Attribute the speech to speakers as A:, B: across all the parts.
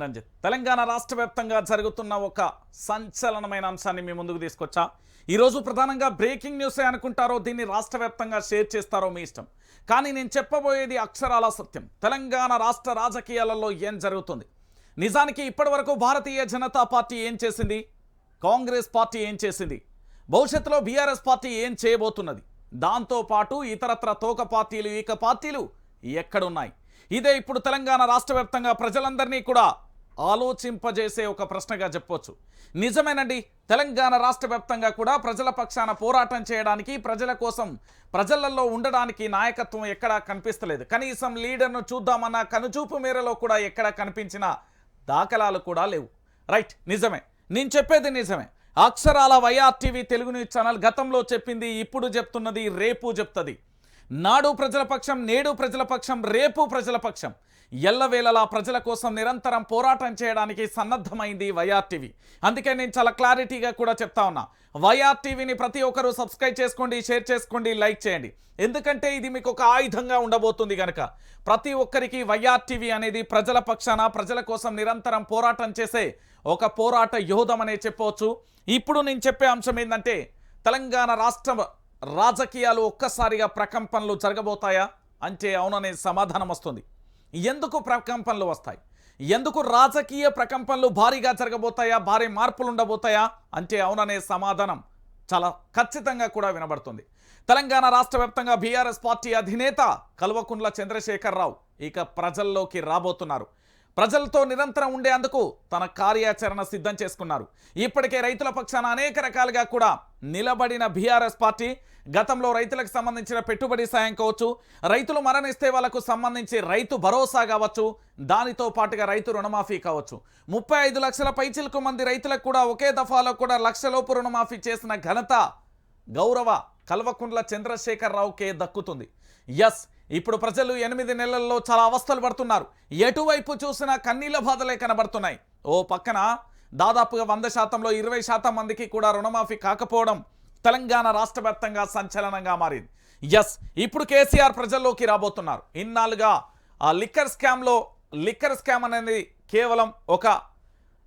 A: రంజిత్ తెలంగాణ రాష్ట్ర వ్యాప్తంగా జరుగుతున్న ఒక సంచలనమైన అంశాన్ని మీ ముందుకు తీసుకొచ్చా? ఈరోజు ప్రధానంగా బ్రేకింగ్ న్యూసే అనుకుంటారో దీన్ని రాష్ట్ర వ్యాప్తంగా షేర్ చేస్తారో మీ ఇష్టం. కానీ నేను చెప్పబోయేది అక్షరాల సత్యం. తెలంగాణ రాష్ట్ర రాజకీయాలలో ఏం జరుగుతుంది? నిజానికి ఇప్పటివరకు భారతీయ జనతా పార్టీ ఏం చేసింది? కాంగ్రెస్ పార్టీ ఏం చేసింది? భవిష్యత్తులో బీఆర్ఎస్ పార్టీ ఏం చేయబోతున్నది? దాంతోపాటు ఇతరత్ర తోక పార్టీలు ఈక పార్టీలు ఎక్కడున్నాయి? ఇదే ఇప్పుడు తెలంగాణ రాష్ట్ర వ్యాప్తంగా ప్రజలందరినీ కూడా ఆలోచింపజేసే ఒక ప్రశ్నగా చెప్పొచ్చు. నిజమేనండి తెలంగాణ రాష్ట్ర వ్యాప్తంగా కూడా ప్రజల పక్షాన పోరాటం చేయడానికి ప్రజల కోసం ప్రజలలో ఉండడానికి నాయకత్వం ఎక్కడా కనిపిస్తలేదు. కనీసం లీడర్ను చూద్దామన్న కనుచూపు మేరలో కూడా ఎక్కడా కనిపించిన దాఖలాలు కూడా లేవు. రైట్ నిజమే. నేను చెప్పేది నిజమే. అక్షరాల వైఆర్టీవీ తెలుగు న్యూస్ ఛానల్ గతంలో చెప్పింది ఇప్పుడు చెప్తున్నది రేపు చెప్తుంది. నాడు ప్రజల పక్షం నేడు ప్రజల పక్షం రేపు ప్రజల పక్షం. ఎల్లవేళలా ప్రజల కోసం నిరంతరం పోరాటం చేయడానికి సన్నద్ధమైంది వైఆర్టీవీ. అందుకే నేను చాలా క్లారిటీగా కూడా చెప్తా ఉన్నా. వైఆర్టీవీని ప్రతి ఒక్కరూ సబ్స్క్రైబ్ చేసుకోండి షేర్ చేసుకోండి లైక్ చేయండి. ఎందుకంటే ఇది మీకు ఒక ఆయుధంగా ఉండబోతుంది కనుక ప్రతి ఒక్కరికి వైఆర్టీవీ అనేది ప్రజల పక్షాన ప్రజల కోసం నిరంతరం పోరాటం చేసే ఒక పోరాట యోధం అనే చెప్పవచ్చు. ఇప్పుడు నేను చెప్పే అంశం ఏంటంటే తెలంగాణ రాష్ట్ర రాజకీయాలు ఒక్కసారిగా ప్రకంపనలు జరగబోతాయా? అంటే అవుననే సమాధానం వస్తుంది. ఎందుకు ప్రకంపనలు వస్తాయి? ఎందుకు రాజకీయ ప్రకంపనలు భారీగా జరగబోతాయా? భారీ మార్పులు ఉండబోతాయా? అంటే అవుననే సమాధానం చాలా ఖచ్చితంగా కూడా వినబడుతుంది. తెలంగాణ రాష్ట్ర వ్యాప్తంగా బీఆర్ఎస్ పార్టీ అధినేత కల్వకుంట్ల చంద్రశేఖరరావు ఇక ప్రజల్లోకి రాబోతున్నారు. ప్రజలతో నిరంతరం ఉండేందుకు తన కార్యాచరణ సిద్ధం చేసుకున్నారు. ఇప్పటికే రైతుల పక్షాన అనేక రకాలుగా కూడా నిలబడిన బీఆర్ఎస్ పార్టీ గతంలో రైతులకు సంబంధించిన పెట్టుబడి సాయం కావచ్చు రైతులు మరణిస్తే వాళ్ళకు సంబంధించి రైతు భరోసా కావచ్చు దానితో పాటుగా రైతు రుణమాఫీ కావచ్చు. ముప్పై ఐదు లక్షల పైచిలకు మంది రైతులకు కూడా ఒకే దఫాలో కూడా లక్షలోపు రుణమాఫీ చేసిన ఘనత గౌరవ కల్వకుండ్ల చంద్రశేఖరరావుకే దక్కుతుంది. ఎస్ ఇప్పుడు ప్రజలు ఎనిమిది నెలల్లో చాలా అవస్థలు పడుతున్నారు. ఎటువైపు చూసినా కన్నీళ్ళ బాధలే కనబడుతున్నాయి. ఓ పక్కన దాదాపుగా వంద శాతంలో ఇరవై శాతం మందికి కూడా రుణమాఫీ కాకపోవడం తెలంగాణ రాష్ట్ర వ్యాప్తంగా సంచలనంగా మారింది. ఎస్ ఇప్పుడు కేసీఆర్ ప్రజల్లోకి రాబోతున్నారు. ఇన్నాళ్ళుగా ఆ లిక్కర్ స్కామ్లో లిక్కర్ స్కామ్ అనేది కేవలం ఒక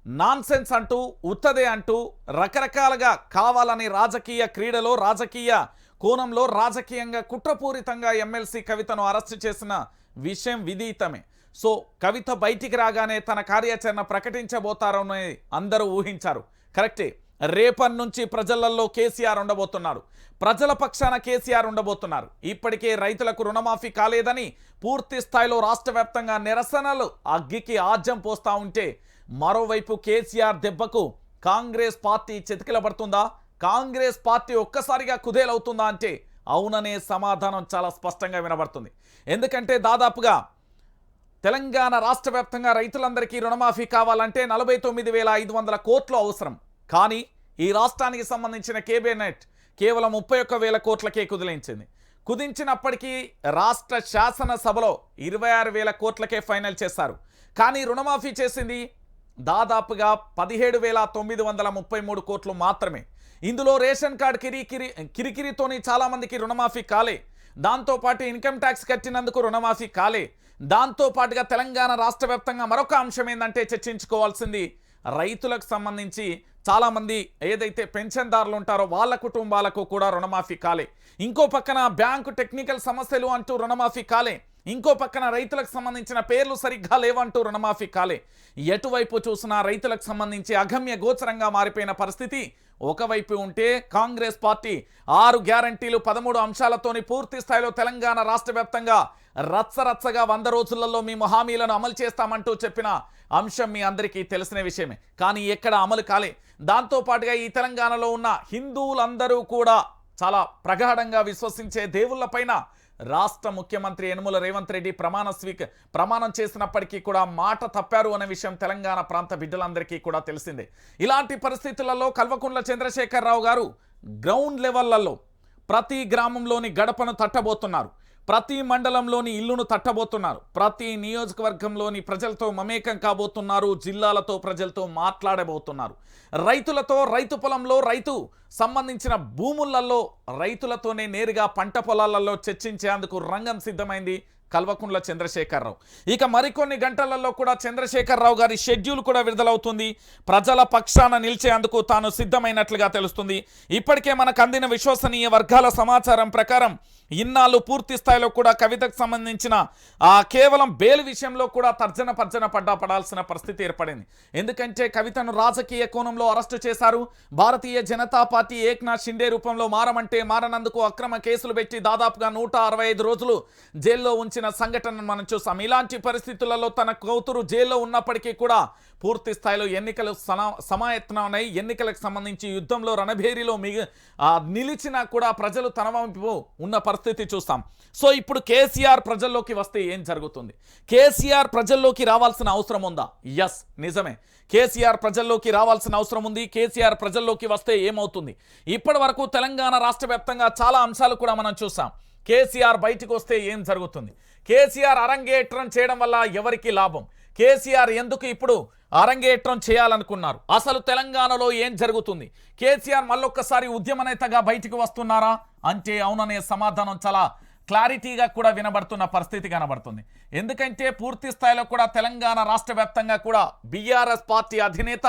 A: నాన్సెన్స్ అంటూ ఉత్తదే అంటూ రకరకాలుగా కావాలని రాజకీయ క్రీడలో రాజకీయ కోణంలో రాజకీయంగా కుట్రపూరితంగా ఎమ్మెల్సీ కవితను అరెస్టు చేసిన విషయం విదితమే. సో కవిత బయటికి రాగానే తన కార్యాచరణ ప్రకటించబోతారని అందరూ ఊహించారు. కరెక్టే. రేపటి నుంచి ప్రజలలో కేసీఆర్ ఉండబోతున్నారు. ప్రజల పక్షాన కేసీఆర్ ఉండబోతున్నారు. ఇప్పటికే రైతులకు రుణమాఫీ కాలేదని పూర్తి స్థాయిలో రాష్ట్ర వ్యాప్తంగా నిరసనలు అగ్గికి ఆజ్యం పోస్తా ఉంటే మరోవైపు కేసీఆర్ దెబ్బకు కాంగ్రెస్ పార్టీ చితికిలబడుతుందా? కాంగ్రెస్ పార్టీ ఒక్కసారిగా కుదేలవుతుందా అంటే అవుననే సమాధానం చాలా స్పష్టంగా వినబడుతుంది. ఎందుకంటే దాదాపుగా తెలంగాణ రాష్ట్ర వ్యాప్తంగా రైతులందరికీ రుణమాఫీ కావాలంటే నలభై తొమ్మిది వేల ఐదు వందల కోట్లు అవసరం. కానీ ఈ రాష్ట్రానికి సంబంధించిన కేబినెట్ కేవలం ముప్పై ఒక్క వేల కోట్లకే కుదిలించింది. కుదించినప్పటికీ రాష్ట్ర శాసనసభలో ఇరవై ఆరు వేల కోట్లకే ఫైనల్ చేశారు. కానీ రుణమాఫీ చేసింది దాదాపుగా పదిహేడు వేల తొమ్మిది వందల ముప్పై మూడు కోట్లు మాత్రమే. ఇందులో రేషన్ కార్డు కిరికిరి కిరికిరితోని చాలామందికి రుణమాఫీ కాలే. దాంతోపాటు ఇన్కమ్ ట్యాక్స్ కట్టినందుకు రుణమాఫీ కాలే. దాంతోపాటుగా తెలంగాణ రాష్ట్ర వ్యాప్తంగా మరొక అంశం ఏంటంటే చర్చించుకోవాల్సింది రైతులకు సంబంధించి చాలామంది ఏదైతే పెన్షన్దారులు ఉంటారో వాళ్ళ కుటుంబాలకు కూడా రుణమాఫీ కాలే. ఇంకో పక్కన బ్యాంకు టెక్నికల్ సమస్యలు అంటూ రుణమాఫీ కాలే. ఇంకో పక్కన రైతులకు సంబంధించిన పేర్లు సరిగ్గా లేవంటూ రుణమాఫీ కాలే. ఎటువైపు చూసినా రైతులకు సంబంధించి అగమ్య గోచరంగా మారిపోయిన పరిస్థితి. ఒకవైపు ఉంటే కాంగ్రెస్ పార్టీ ఆరు గ్యారంటీలు పదమూడు అంశాలతోని పూర్తి స్థాయిలో తెలంగాణ రాష్ట్ర వ్యాప్తంగా రచ్చరచ్చగా వంద రోజులలో మేము హామీలను అమలు చేస్తామంటూ చెప్పిన అంశం మీ అందరికీ తెలిసిన విషయమే. కానీ ఎక్కడ అమలు కాలే. దాంతో పాటుగా ఈ తెలంగాణలో ఉన్న హిందువులందరూ కూడా చాలా ప్రగాఢంగా విశ్వసించే దేవుళ్ళపైన రాష్ట్ర ముఖ్యమంత్రి యనుమల రేవంత్ రెడ్డి ప్రమాణ స్వీక ప్రమాణం చేసినప్పటికీ కూడా మాట తప్పారు అనే విషయం తెలంగాణ ప్రాంత బిడ్డలందరికీ కూడా తెలిసిందే. ఇలాంటి పరిస్థితులలో కల్వకుంట్ల చంద్రశేఖరరావు గారు గ్రౌండ్ లెవెల్లలో ప్రతి గ్రామంలోని గడపను తట్టబోతున్నారు. ప్రతి మండలంలోని ఇల్లును తట్టబోతున్నారు. ప్రతి నియోజకవర్గంలోని ప్రజలతో మమేకం కాబోతున్నారు. జిల్లాలతో ప్రజలతో మాట్లాడబోతున్నారు. రైతులతో రైతు పొలంలో రైతు సంబంధించిన భూములలో రైతులతోనే నేరుగా పంట పొలాలలో చర్చించేందుకు రంగం సిద్ధమైంది కల్వకుంట్ల చంద్రశేఖరరావు. ఇక మరికొన్ని గంటలలో కూడా చంద్రశేఖరరావు గారి షెడ్యూల్ కూడా విడుదలవుతుంది. ప్రజల పక్షాన నిలిచేందుకు తాను సిద్ధమైనట్లుగా తెలుస్తుంది. ఇప్పటికే మనకు అందిన విశ్వసనీయ వర్గాల సమాచారం ప్రకారం ఇన్నాళ్ళు పూర్తి స్థాయిలో కూడా కవితకు సంబంధించిన ఆ కేవలం బెయిల్ విషయంలో కూడా తర్జన పర్జన పడ్డా పడాల్సిన పరిస్థితి ఏర్పడింది. ఎందుకంటే కవితను రాజకీయ కోణంలో అరెస్టు చేశారు. భారతీయ జనతా పార్టీ ఏక్నాథ్ షిండే రూపంలో మారమంటే మారనందుకు అక్రమ కేసులు పెట్టి దాదాపుగా నూట రోజులు జైల్లో ఉంచిన సంఘటనను మనం చూసాం. ఇలాంటి పరిస్థితులలో తన కూతురు జైల్లో ఉన్నప్పటికీ కూడా పూర్తి స్థాయిలో ఎన్నికలు సనా సమాయత్తనమై ఎన్నికలకు సంబంధించి యుద్ధంలో రణభేరిలో మిగి నిలిచినా కూడా ప్రజలు తన వైపు ఉన్న పరిస్థితి చూస్తాం. సో ఇప్పుడు కేసీఆర్ ప్రజల్లోకి వస్తే ఏం జరుగుతుంది? కేసీఆర్ ప్రజల్లోకి రావాల్సిన అవసరం ఉందా? ఎస్ నిజమే. కేసీఆర్ ప్రజల్లోకి రావాల్సిన అవసరం ఉంది. కేసీఆర్ ప్రజల్లోకి వస్తే ఏమవుతుంది? ఇప్పటి వరకు తెలంగాణ రాష్ట్ర వ్యాప్తంగా చాలా అంశాలు కూడా మనం చూసాం. కేసీఆర్ బయటకు వస్తే ఏం జరుగుతుంది? కేసీఆర్ అరంగేట్రం చేయడం వల్ల ఎవరికి లాభం? కేసీఆర్ ఎందుకు ఇప్పుడు అరంగేట్రం చేయాలనుకున్నారు? అసలు తెలంగాణలో ఏం జరుగుతుంది? కేసీఆర్ మళ్ళొక్కసారి ఉద్యమ నేతగా బయటికి వస్తున్నారా? అంటే అవుననే సమాధానం చాలా క్లారిటీగా కూడా వినబడుతున్న పరిస్థితి కనబడుతుంది. ఎందుకంటే పూర్తి స్థాయిలో కూడా తెలంగాణ రాష్ట్ర వ్యాప్తంగా కూడా బీఆర్ఎస్ పార్టీ అధినేత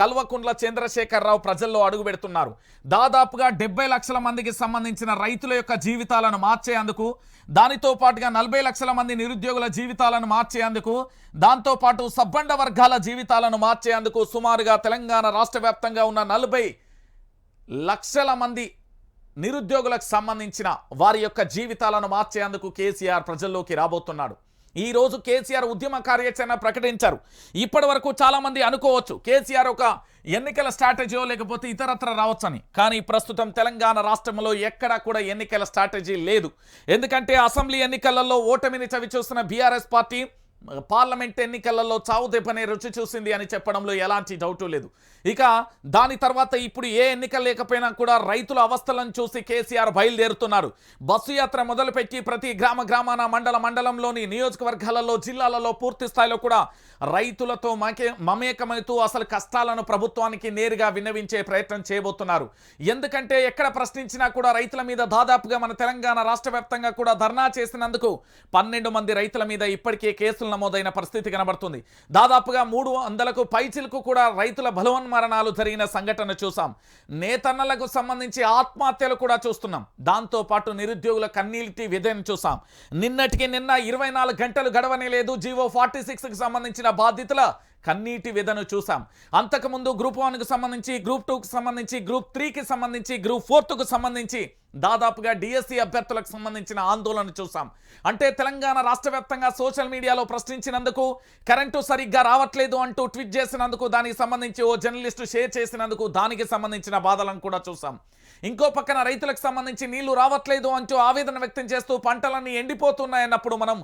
A: కల్వకుంట్ల చంద్రశేఖరరావు ప్రజల్లో అడుగు పెడుతున్నారు. దాదాపుగా డెబ్బై లక్షల మందికి సంబంధించిన రైతుల యొక్క జీవితాలను మార్చేందుకు దానితో పాటుగా నలభై లక్షల మంది నిరుద్యోగుల జీవితాలను మార్చేందుకు దాంతోపాటు సబ్బండ వర్గాల జీవితాలను మార్చేందుకు సుమారుగా తెలంగాణ రాష్ట్ర ఉన్న నలభై లక్షల మంది నిరుద్యోగులకు సంబంధించిన వారి యొక్క జీవితాలను మార్చేందుకు కేసీఆర్ ప్రజల్లోకి రాబోతున్నాడు. ఈ రోజు కేసీఆర్ ఉద్యమ కార్యాచరణ ప్రకటించారు. ఇప్పటి వరకు చాలామంది అనుకోవచ్చు కేసీఆర్ ఒక ఎన్నికల స్ట్రాటజీయో లేకపోతే ఇతరత్ర రావచ్చని. కానీ ప్రస్తుతం తెలంగాణ రాష్ట్రంలో ఎక్కడా కూడా ఎన్నికల స్ట్రాటజీ లేదు. ఎందుకంటే అసెంబ్లీ ఎన్నికలలో ఓటమిని చవిచూస్తున్న బీఆర్ఎస్ పార్టీ పార్లమెంట్ ఎన్నికలలో చావు దెబ్బనే రుచి చూసింది అని చెప్పడంలో ఎలాంటి డౌటు లేదు. ఇక దాని తర్వాత ఇప్పుడు ఏ ఎన్నిక లేకపోయినా కూడా రైతుల అవస్థలను చూసి కేసీఆర్ బయలుదేరుతున్నారు. బస్సు యాత్ర మొదలుపెట్టి ప్రతి గ్రామ గ్రామాన మండల మండలంలోని నియోజకవర్గాలలో జిల్లాలలో పూర్తి స్థాయిలో కూడా రైతులతో మకే మమేకమవుతూ అసలు కష్టాలను ప్రభుత్వానికి నేరుగా విన్నవించే ప్రయత్నం చేయబోతున్నారు. ఎందుకంటే ఎక్కడ ప్రశ్నించినా కూడా రైతుల మీద దాదాపుగా మన తెలంగాణ రాష్ట్ర వ్యాప్తంగా కూడా ధర్నా చేసినందుకు పన్నెండు మంది రైతుల మీద ఇప్పటికే కేసులు నమోదైన పరిస్థితి కనబడుతుంది. దాదాపుగా మూడు వందలకు పైచిలకు కూడా రైతుల బలవన్మరణాలు జరిగిన సంఘటన చూసాం నేతన్నలకు సంబంధించి ఆత్మహత్యలు కూడా చూస్తున్నాం. దాంతో పాటు నిరుద్యోగుల కన్నీటి విధేని చూసాం నిన్నటికి నిన్న ఇరవై గంటలు గడవనే లేదు. జీవో ఫార్టీ కి సంబంధించిన బాధితుల కన్నీటి విధను చూసాం అంతకుముందు గ్రూప్ వన్కు సంబంధించి గ్రూప్ టూకి సంబంధించి గ్రూప్ త్రీకి సంబంధించి గ్రూప్ ఫోర్త్కు సంబంధించి దాదాపుగా డిఎస్సి అభ్యర్థులకు సంబంధించిన ఆందోళన చూసాం అంటే తెలంగాణ రాష్ట్ర సోషల్ మీడియాలో ప్రశ్నించినందుకు కరెంటు సరిగ్గా రావట్లేదు అంటూ ట్వీట్ చేసినందుకు దానికి సంబంధించి ఓ జర్నలిస్టు షేర్ చేసినందుకు దానికి సంబంధించిన బాధలను కూడా చూసాం ఇంకో పక్కన రైతులకు సంబంధించి నీళ్ళు రావట్లేదు అంటూ ఆవేదన వ్యక్తం చేస్తూ పంటలన్నీ ఎండిపోతున్నాయన్నప్పుడు మనం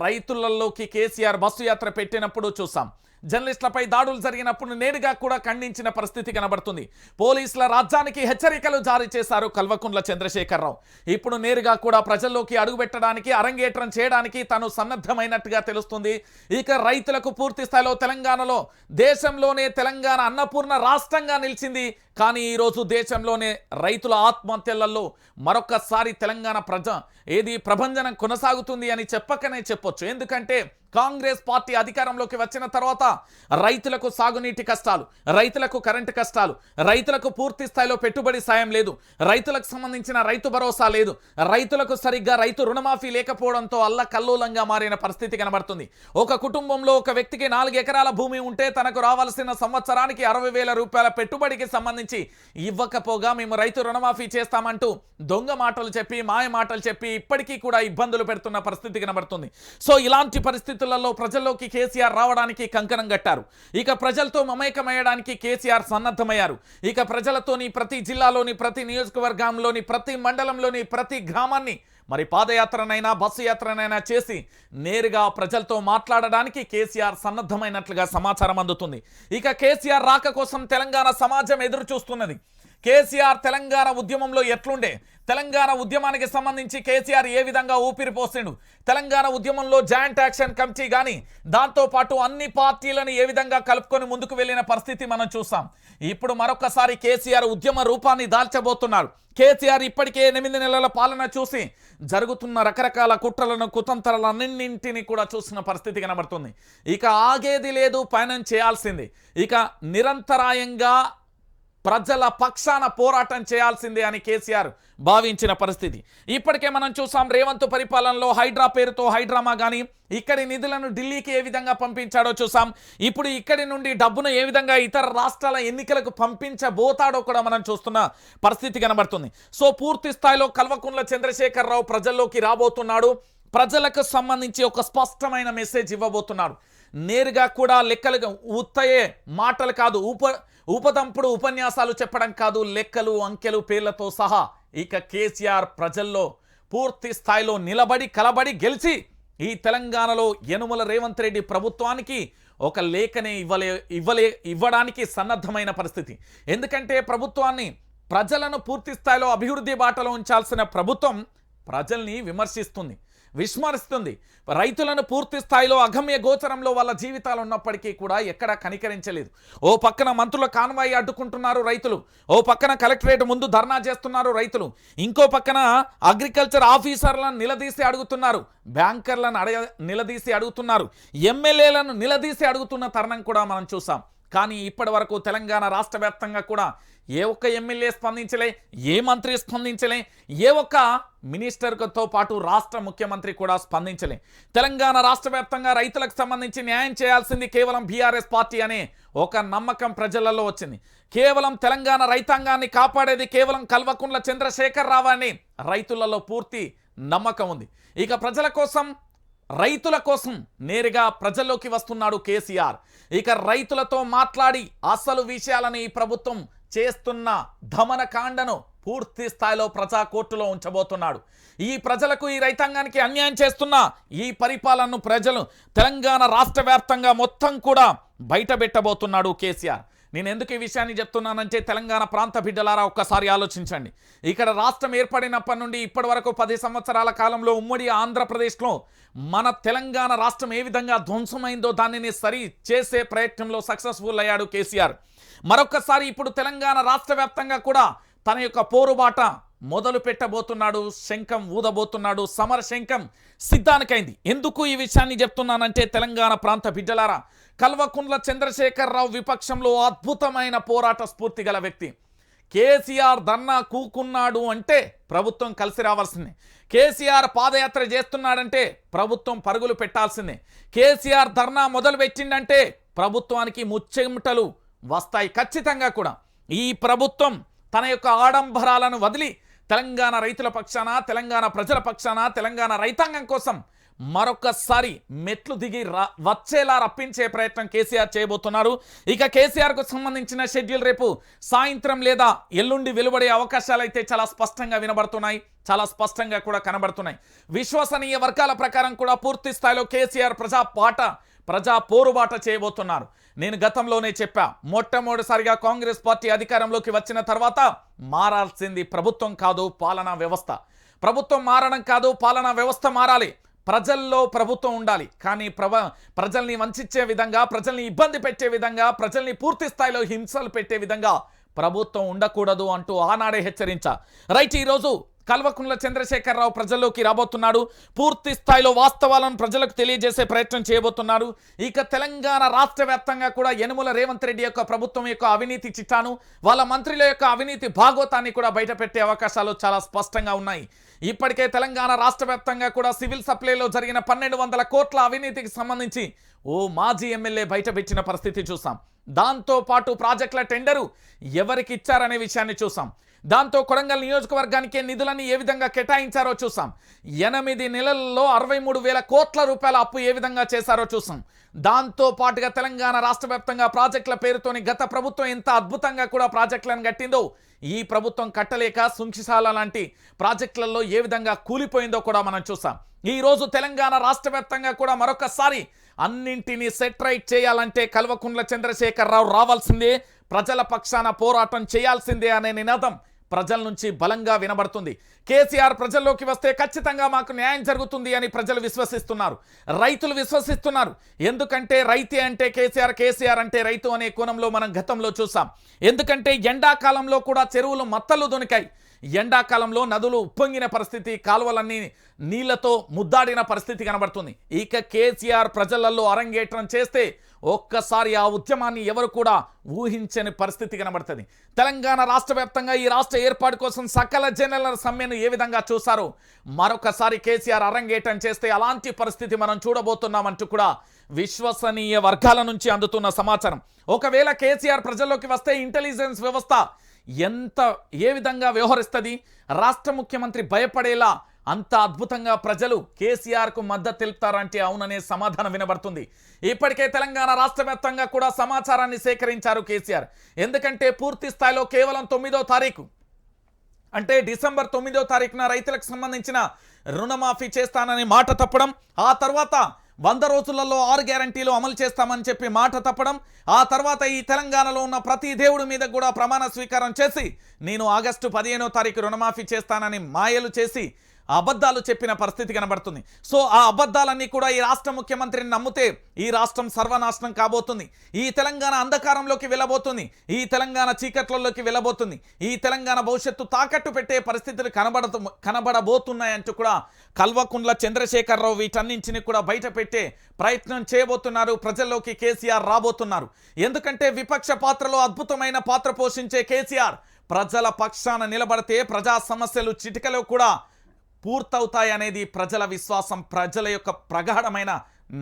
A: రైతులలోకి కేసీఆర్ బస్సు యాత్ర పెట్టినప్పుడు చూసాం జర్నలిస్టులపై దాడులు జరిగినప్పుడు నేరుగా కూడా ఖండించిన పరిస్థితి కనబడుతుంది. పోలీసుల రాజ్యానికి హెచ్చరికలు జారీ చేశారు కల్వకుండ్ల చంద్రశేఖరరావు. ఇప్పుడు నేరుగా కూడా ప్రజల్లోకి అడుగుపెట్టడానికి అరంగేట్రం చేయడానికి తాను సన్నద్ధమైనట్టుగా తెలుస్తుంది. ఇక రైతులకు పూర్తి స్థాయిలో తెలంగాణలో దేశంలోనే తెలంగాణ అన్నపూర్ణ రాష్ట్రంగా నిలిచింది. కానీ ఈరోజు దేశంలోనే రైతుల ఆత్మహత్యలలో మరొకసారి తెలంగాణ ప్రజ ఏది ప్రభంజనం కొనసాగుతుంది అని చెప్పకనే చెప్పొచ్చు. ఎందుకంటే కాంగ్రెస్ పార్టీ అధికారంలోకి వచ్చిన తర్వాత రైతులకు సాగునీటి కష్టాలు రైతులకు కరెంటు కష్టాలు రైతులకు పూర్తి స్థాయిలో పెట్టుబడి సాయం లేదు రైతులకు సంబంధించిన రైతు భరోసా లేదు రైతులకు సరిగ్గా రైతు రుణమాఫీ లేకపోవడంతో అల్లకల్లోలంగా మారిన పరిస్థితి కనబడుతుంది. ఒక కుటుంబంలో ఒక వ్యక్తికి నాలుగు ఎకరాల భూమి ఉంటే తనకు రావాల్సిన సంవత్సరానికి అరవై వేల రూపాయల పెట్టుబడికి సంబంధించి ఇవ్వకపోగా మేము రైతు రుణమాఫీ చేస్తామంటూ దొంగ మాటలు చెప్పి మాయ మాటలు చెప్పి ఇప్పటికీ కూడా ఇబ్బందులు పెడుతున్న పరిస్థితి కనబడుతుంది. సో ఇలాంటి పరిస్థితి పరిస్థితులలో ప్రజల్లోకి కేసీఆర్ రావడానికి కంకణం కట్టారు. ఇక ప్రజలతో మమేకమయ్యడానికి కేసీఆర్ సన్నద్ధమయ్యారు. ఇక ప్రజలతోని ప్రతి జిల్లాలోని ప్రతి నియోజకవర్గంలోని ప్రతి మండలంలోని ప్రతి గ్రామాన్ని మరి పాదయాత్రనైనా బస్సు యాత్రనైనా చేసి నేరుగా ప్రజలతో మాట్లాడడానికి కేసీఆర్ సన్నద్ధమైనట్లుగా సమాచారం అందుతుంది. ఇక కేసీఆర్ రాక కోసం తెలంగాణ సమాజం ఎదురు చూస్తున్నది కేసీఆర్ తెలంగాణ ఉద్యమంలో ఎట్లుండే? తెలంగాణ ఉద్యమానికి సంబంధించి కేసీఆర్ ఏ విధంగా ఊపిరి పోసిండు? తెలంగాణ ఉద్యమంలో జాయింట్ యాక్షన్ కమిటీ కానీ దాంతోపాటు అన్ని పార్టీలను ఏ విధంగా కలుపుకొని ముందుకు వెళ్ళిన పరిస్థితి మనం చూస్తాం ఇప్పుడు మరొకసారి కేసీఆర్ ఉద్యమ రూపాన్ని దాల్చబోతున్నారు. కేసీఆర్ ఇప్పటికే ఎనిమిది నెలల పాలన చూసి జరుగుతున్న రకరకాల కుట్రలను కుతంత్రాలన్నింటినీ కూడా చూసిన పరిస్థితి కనబడుతుంది. ఇక ఆగేది లేదు పయనం చేయాల్సింది. ఇక నిరంతరాయంగా ప్రజల పక్షాన పోరాటం చేయాల్సిందే అని కేసీఆర్ భావించిన పరిస్థితి. ఇప్పటికే మనం చూసాం రేవంత్ పరిపాలనలో హైడ్రా పేరుతో హైడ్రామా కానీ ఇక్కడి నిధులను ఢిల్లీకి ఏ విధంగా పంపించాడో చూసాం. ఇప్పుడు ఇక్కడి నుండి డబ్బును ఏ విధంగా ఇతర రాష్ట్రాల ఎన్నికలకు పంపించబోతాడో కూడా మనం చూస్తున్న పరిస్థితి కనబడుతుంది. సో పూర్తి స్థాయిలో కల్వకుంట్ల చంద్రశేఖరరావు ప్రజల్లోకి రాబోతున్నాడు. ప్రజలకు సంబంధించి ఒక స్పష్టమైన మెసేజ్ ఇవ్వబోతున్నాడు. నేరుగా కూడా లెక్కలుగా ఉత్తయే మాటలు కాదు ఉప ఉపదంపుడు ఉపన్యాసాలు చెప్పడం కాదు లెక్కలు అంకెలు పేర్లతో సహా ఇక కేసీఆర్ ప్రజల్లో పూర్తి స్థాయిలో నిలబడి కలబడి గెలిచి ఈ తెలంగాణలో యనుమల రేవంత్ రెడ్డి ప్రభుత్వానికి ఒక లేఖనే ఇవ్వలే ఇవ్వలే ఇవ్వడానికి సన్నద్ధమైన పరిస్థితి. ఎందుకంటే ప్రభుత్వాన్ని ప్రజలను పూర్తి స్థాయిలో అభివృద్ధి బాటలో ఉంచాల్సిన ప్రభుత్వం ప్రజల్ని విమర్శిస్తుంది. విస్మరిస్తుంది. రైతులను పూర్తి స్థాయిలో అగమ్య గోచరంలో వాళ్ళ జీవితాలు ఉన్నప్పటికీ కూడా ఎక్కడా కనికరించలేదు. ఓ పక్కన మంత్రుల కాన్వాయి అడ్డుకుంటున్నారు రైతులు. ఓ పక్కన కలెక్టరేట్ ముందు ధర్నా చేస్తున్నారు రైతులు. ఇంకో పక్కన అగ్రికల్చర్ ఆఫీసర్లను నిలదీసి అడుగుతున్నారు. బ్యాంకర్లను అడగ నిలదీసి అడుగుతున్నారు. ఎమ్మెల్యేలను నిలదీసి అడుగుతున్న తరుణం కూడా మనం చూసాం. కానీ ఇప్పటి వరకు తెలంగాణ రాష్ట్ర వ్యాప్తంగా కూడా ఏ ఒక్క ఎమ్మెల్యే స్పందించలే ఏ మంత్రి స్పందించలే ఏ ఒక్క మినిస్టర్తో పాటు రాష్ట్ర ముఖ్యమంత్రి కూడా స్పందించలే. తెలంగాణ రాష్ట్ర వ్యాప్తంగా రైతులకు సంబంధించి న్యాయం చేయాల్సింది కేవలం బీఆర్ఎస్ పార్టీ అనే ఒక నమ్మకం ప్రజలలో వచ్చింది. కేవలం తెలంగాణ రైతాంగాన్ని కాపాడేది కేవలం కల్వకుంట్ల చంద్రశేఖర్ రావాని రైతులలో పూర్తి నమ్మకం ఉంది. ఇక ప్రజల కోసం రైతుల కోసం నేరుగా ప్రజల్లోకి వస్తున్నాడు కేసీఆర్. ఇక రైతులతో మాట్లాడి అసలు విషయాలని ఈ ప్రభుత్వం చేస్తున్న దమనకాండను పూర్తి స్థాయిలో ప్రజా కోర్టులో ఉంచబోతున్నాడు. ఈ ప్రజలకు ఈ రైతాంగానికి అన్యాయం చేస్తున్న ఈ పరిపాలనను ప్రజలు తెలంగాణ రాష్ట్ర వ్యాప్తంగా మొత్తం కూడా బయటపెట్టబోతున్నాడు కేసీఆర్. నేను ఎందుకు ఈ విషయాన్ని చెప్తున్నానంటే తెలంగాణ ప్రాంత బిడ్డలారా ఒక్కసారి ఆలోచించండి. ఇక్కడ రాష్ట్రం ఏర్పడినప్పటి నుండి ఇప్పటి వరకు పది సంవత్సరాల కాలంలో ఉమ్మడి ఆంధ్రప్రదేశ్లో మన తెలంగాణ రాష్ట్రం ఏ విధంగా ధ్వంసమైందో దానిని సరి చేసే ప్రయత్నంలో సక్సెస్ఫుల్ అయ్యాడు కేసీఆర్. మరొకసారి ఇప్పుడు తెలంగాణ రాష్ట్ర వ్యాప్తంగా కూడా తన యొక్క పోరుబాట మొదలు పెట్టబోతున్నాడు శంఖం ఊదబోతున్నాడు సమర శంఖం సిద్ధానికైంది. ఎందుకు ఈ విషయాన్ని చెప్తున్నానంటే తెలంగాణ ప్రాంత బిడ్డలారా కల్వకుండ్ల చంద్రశేఖరరావు విపక్షంలో అద్భుతమైన పోరాట స్ఫూర్తి గల వ్యక్తి. కేసీఆర్ ధర్నా కూకున్నాడు అంటే ప్రభుత్వం కలిసి రావాల్సిందే. కేసీఆర్ పాదయాత్ర చేస్తున్నాడంటే ప్రభుత్వం పరుగులు పెట్టాల్సిందే. కేసీఆర్ ధర్నా మొదలు పెట్టిండంటే ప్రభుత్వానికి ముచ్చెమటలు వస్తాయి ఖచ్చితంగా కూడా. ఈ ప్రభుత్వం తన యొక్క ఆడంబరాలను వదిలి తెలంగాణ రైతుల పక్షాన తెలంగాణ ప్రజల పక్షాన తెలంగాణ రైతాంగం కోసం మరొకసారి మెట్లు దిగి వచ్చేలా రప్పించే ప్రయత్నం కేసీఆర్ చేయబోతున్నారు. ఇక కేసీఆర్కు సంబంధించిన షెడ్యూల్ రేపు సాయంత్రం లేదా ఎల్లుండి వెలువడే అవకాశాలు అయితే చాలా స్పష్టంగా వినబడుతున్నాయి. చాలా స్పష్టంగా కూడా కనబడుతున్నాయి. విశ్వసనీయ వర్గాల ప్రకారం కూడా పూర్తి స్థాయిలో కేసీఆర్ ప్రజా పాట ప్రజా పోరుబాట చేయబోతున్నారు. నేను గతంలోనే చెప్పా మొట్టమొదటిసారిగా కాంగ్రెస్ పార్టీ అధికారంలోకి వచ్చిన తర్వాత మారాల్సింది ప్రభుత్వం కాదు పాలనా వ్యవస్థ. ప్రభుత్వం మారడం కాదు పాలనా వ్యవస్థ మారాలి. ప్రజల్లో ప్రభుత్వం ఉండాలి. కానీ ప్రభ ప్రజల్ని వంచే విధంగా ప్రజల్ని ఇబ్బంది పెట్టే విధంగా ప్రజల్ని పూర్తి స్థాయిలో హింసలు పెట్టే విధంగా ప్రభుత్వం ఉండకూడదు అంటూ ఆనాడే హెచ్చరించా. రైట్ ఈరోజు కల్వకుంట్ల చంద్రశేఖరరావు ప్రజల్లోకి రాబోతున్నాడు. పూర్తి స్థాయిలో వాస్తవాలను ప్రజలకు తెలియజేసే ప్రయత్నం చేయబోతున్నారు ఇక తెలంగాణ రాష్ట్ర కూడా యనుమల రేవంత్ రెడ్డి యొక్క ప్రభుత్వం యొక్క అవినీతి చిట్టాను వాళ్ళ మంత్రుల యొక్క అవినీతి భాగోతాన్ని కూడా బయటపెట్టే అవకాశాలు చాలా స్పష్టంగా ఉన్నాయి. ఇప్పటికే తెలంగాణ రాష్ట్ర కూడా సివిల్ సప్లైలో జరిగిన పన్నెండు వందల కోట్ల అవినీతికి సంబంధించి ఓ మాజీ ఎమ్మెల్యే బయటపెట్టిన పరిస్థితి చూసాం. దాంతో పాటు ప్రాజెక్టుల టెండరు ఎవరికి ఇచ్చారనే విషయాన్ని చూసాం. దాంతో కొడంగల్ నియోజకవర్గానికి నిధులని ఏ విధంగా కేటాయించారో చూసాం. ఎనిమిది నెలల్లో అరవై మూడు వేల కోట్ల రూపాయల అప్పు ఏ విధంగా చేశారో చూసాం. దాంతో పాటుగా తెలంగాణ రాష్ట్ర వ్యాప్తంగా ప్రాజెక్టుల పేరుతోని గత ప్రభుత్వం ఎంత అద్భుతంగా కూడా ప్రాజెక్టులను కట్టిందో ఈ ప్రభుత్వం కట్టలేక సుంక్షిశాల లాంటి ప్రాజెక్టులలో ఏ విధంగా కూలిపోయిందో కూడా మనం చూసాం. ఈరోజు తెలంగాణ రాష్ట్ర వ్యాప్తంగా కూడా మరొకసారి అన్నింటినీ సెట్రైట్ చేయాలంటే కల్వకుంట్ల చంద్రశేఖరరావు రావాల్సిందే ప్రజల పక్షాన పోరాటం చేయాల్సిందే అనే నినాదం ప్రజల నుంచి బలంగా వినబడుతుంది. కేసీఆర్ ప్రజల్లోకి వస్తే ఖచ్చితంగా మాకు న్యాయం జరుగుతుంది అని ప్రజలు విశ్వసిస్తున్నారు. రైతులు విశ్వసిస్తున్నారు. ఎందుకంటే రైతే అంటే కేసీఆర్ కేసీఆర్ అంటే రైతు అనే కోణంలో మనం గతంలో చూసాం. ఎందుకంటే ఎండాకాలంలో కూడా చెరువులు మత్తలు దొనికాయి. ఎండాకాలంలో నదులు ఉప్పొంగిన పరిస్థితి కాలువలన్నీ నీళ్ళతో ముద్దాడిన పరిస్థితి కనబడుతుంది. ఇక కేసీఆర్ ప్రజలలో అరంగేట్రం చేస్తే ఒక్కసారి ఆ ఉద్యమాన్ని ఎవరు కూడా ఊహించని పరిస్థితి కనబడుతుంది. తెలంగాణ రాష్ట్ర వ్యాప్తంగా ఈ రాష్ట్ర ఏర్పాటు కోసం సకల జనరల్ సమ్మెను ఏ విధంగా చూశారో? మరొకసారి కేసీఆర్ అరంగేటం చేస్తే అలాంటి పరిస్థితి మనం చూడబోతున్నామంటూ కూడా విశ్వసనీయ వర్గాల నుంచి అందుతున్న సమాచారం. ఒకవేళ కేసీఆర్ ప్రజల్లోకి వస్తే ఇంటెలిజెన్స్ వ్యవస్థ ఎంత ఏ విధంగా వ్యవహరిస్తుంది? రాష్ట్ర ముఖ్యమంత్రి భయపడేలా అంత అద్భుతంగా ప్రజలు కేసీఆర్కు మద్దతు తెలుపుతారంటే అవుననే సమాధానం వినబడుతుంది. ఇప్పటికే తెలంగాణ రాష్ట్ర కూడా సమాచారాన్ని సేకరించారు కేసీఆర్. ఎందుకంటే పూర్తి స్థాయిలో కేవలం తొమ్మిదో తారీఖు. అంటే డిసెంబర్ తొమ్మిదో తారీఖున రైతులకు సంబంధించిన రుణమాఫీ చేస్తానని మాట తప్పడం ఆ తర్వాత వంద రోజులలో ఆరు గ్యారంటీలు అమలు చేస్తామని చెప్పి మాట తప్పడం ఆ తర్వాత ఈ తెలంగాణలో ఉన్న ప్రతి దేవుడి మీద కూడా ప్రమాణ స్వీకారం చేసి నేను ఆగస్టు పదిహేనో తారీఖు రుణమాఫీ చేస్తానని మాయలు చేసి అబద్ధాలు చెప్పిన పరిస్థితి కనబడుతుంది. సో ఆ అబద్ధాలన్నీ కూడా ఈ రాష్ట్ర ముఖ్యమంత్రిని నమ్మితే ఈ రాష్ట్రం సర్వనాశనం కాబోతుంది. ఈ తెలంగాణ అంధకారంలోకి వెళ్ళబోతుంది. ఈ తెలంగాణ చీకట్లలోకి వెళ్ళబోతుంది. ఈ తెలంగాణ భవిష్యత్తు తాకట్టు పెట్టే పరిస్థితులు కనబడత కనబడబోతున్నాయంటూ కూడా కల్వకుండ్ల చంద్రశేఖరరావు వీటన్నింటిని కూడా బయట పెట్టే ప్రయత్నం చేయబోతున్నారు. ప్రజల్లోకి కేసీఆర్ రాబోతున్నారు. ఎందుకంటే విపక్ష పాత్రలో అద్భుతమైన పాత్ర పోషించే కేసీఆర్ ప్రజల పక్షాన నిలబడితే ప్రజా సమస్యలు చిటికలో కూడా పూర్తవుతాయి అనేది ప్రజల విశ్వాసం ప్రజల యొక్క ప్రగాఢమైన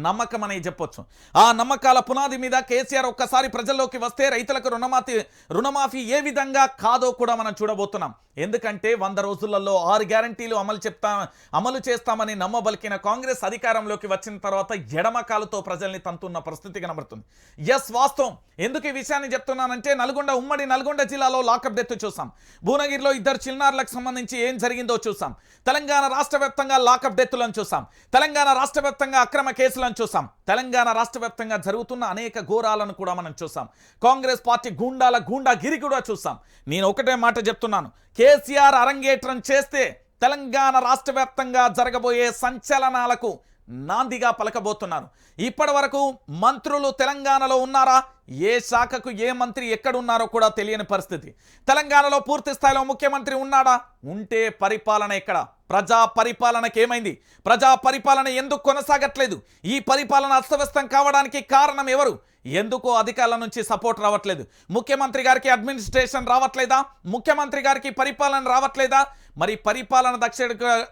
A: నమ్మకం అనేది చెప్పొచ్చు. ఆ నమ్మకాల పునాది మీద కేసీఆర్ ఒక్కసారి ప్రజల్లోకి వస్తే రైతులకు రుణమాఫీ రుణమాఫీ ఏ విధంగా కాదో కూడా మనం చూడబోతున్నాం. ఎందుకంటే వంద రోజులలో ఆరు గ్యారంటీలు అమలు చెప్తా అమలు చేస్తామని నమ్మబలికిన కాంగ్రెస్ అధికారంలోకి వచ్చిన తర్వాత ఎడమకాలతో ప్రజల్ని తంతున్న పరిస్థితి కనబడుతుంది. ఎస్ వాస్తవం. ఎందుకు ఈ విషయాన్ని చెప్తున్నానంటే నల్గొండ ఉమ్మడి నల్గొండ జిల్లాలో లాకప్ డెత్ చూసాం. భువనగిరిలో ఇద్దరు చిన్నారులకు సంబంధించి ఏం జరిగిందో చూసాం. తెలంగాణ రాష్ట్ర వ్యాప్తంగా లాకప్ డెత్తులను చూసాం. తెలంగాణ రాష్ట్ర వ్యాప్తంగా అక్రమ కేసులను చూసాం. తెలంగాణ రాష్ట్ర వ్యాప్తంగా జరుగుతున్న అనేక ఘోరాలను కూడా మనం చూసాం. కాంగ్రెస్ పార్టీ గూండాల గూండాగిరి కూడా చూసాం. నేను ఒకటే మాట చెప్తున్నాను. కేసీఆర్ అరంగేట్రం చేస్తే తెలంగాణ రాష్ట్ర వ్యాప్తంగా జరగబోయే సంచలనాలకు నాందిగా పలకబోతున్నాను. ఇప్పటి వరకు మంత్రులు తెలంగాణలో ఉన్నారా? ఏ శాఖకు ఏ మంత్రి ఎక్కడున్నారో కూడా తెలియని పరిస్థితి. తెలంగాణలో పూర్తి స్థాయిలో ముఖ్యమంత్రి ఉన్నాడా? ఉంటే పరిపాలన ఎక్కడ? ప్రజా పరిపాలనకి ఏమైంది? ప్రజా పరిపాలన ఎందుకు కొనసాగట్లేదు? ఈ పరిపాలన అస్తవ్యస్తం కావడానికి కారణం ఎవరు? ఎందుకో అధికారుల నుంచి సపోర్ట్ రావట్లేదు. ముఖ్యమంత్రి గారికి అడ్మినిస్ట్రేషన్ రావట్లేదా? ముఖ్యమంత్రి గారికి పరిపాలన రావట్లేదా? మరి పరిపాలన దక్ష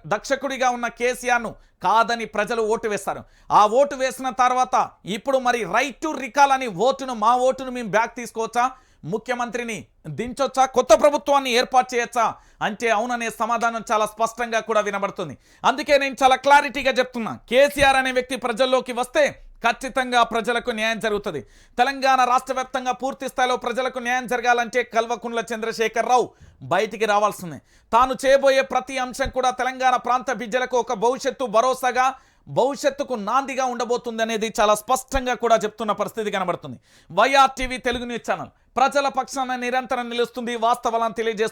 A: దక్షకుడిగా ఉన్న కేసీఆర్ను కాదని ప్రజలు ఓటు వేస్తారు. ఆ ఓటు వేసిన తర్వాత ఇప్పుడు మరి రైట్ టు రికాల్ అని ఓటును మా ఓటును మేము బ్యాక్ తీసుకోవచ్చా? ముఖ్యమంత్రిని దించొచ్చా? కొత్త ప్రభుత్వాన్ని ఏర్పాటు చేయొచ్చా? అంటే అవుననే సమాధానం చాలా స్పష్టంగా కూడా వినబడుతుంది. అందుకే నేను చాలా క్లారిటీగా చెప్తున్నా. కేసీఆర్ అనే వ్యక్తి ప్రజల్లోకి వస్తే ఖచ్చితంగా ప్రజలకు న్యాయం జరుగుతుంది. తెలంగాణ రాష్ట్ర వ్యాప్తంగా పూర్తి స్థాయిలో ప్రజలకు న్యాయం జరగాలంటే కల్వకుండ్ల చంద్రశేఖరరావు బయటికి రావాల్సిందే. తాను చేయబోయే ప్రతి అంశం కూడా తెలంగాణ ప్రాంత బిడ్డలకు ఒక భవిష్యత్తు భరోసాగా భవిష్యత్తుకు నాందిగా ఉండబోతుంది అనేది చాలా స్పష్టంగా కూడా చెప్తున్న పరిస్థితి కనబడుతుంది. YR TV Telugu news channel ప్రజల పక్షాన నిరంతరం నిలుస్తుంది వాస్తవాలను తెలియజేస్తుంది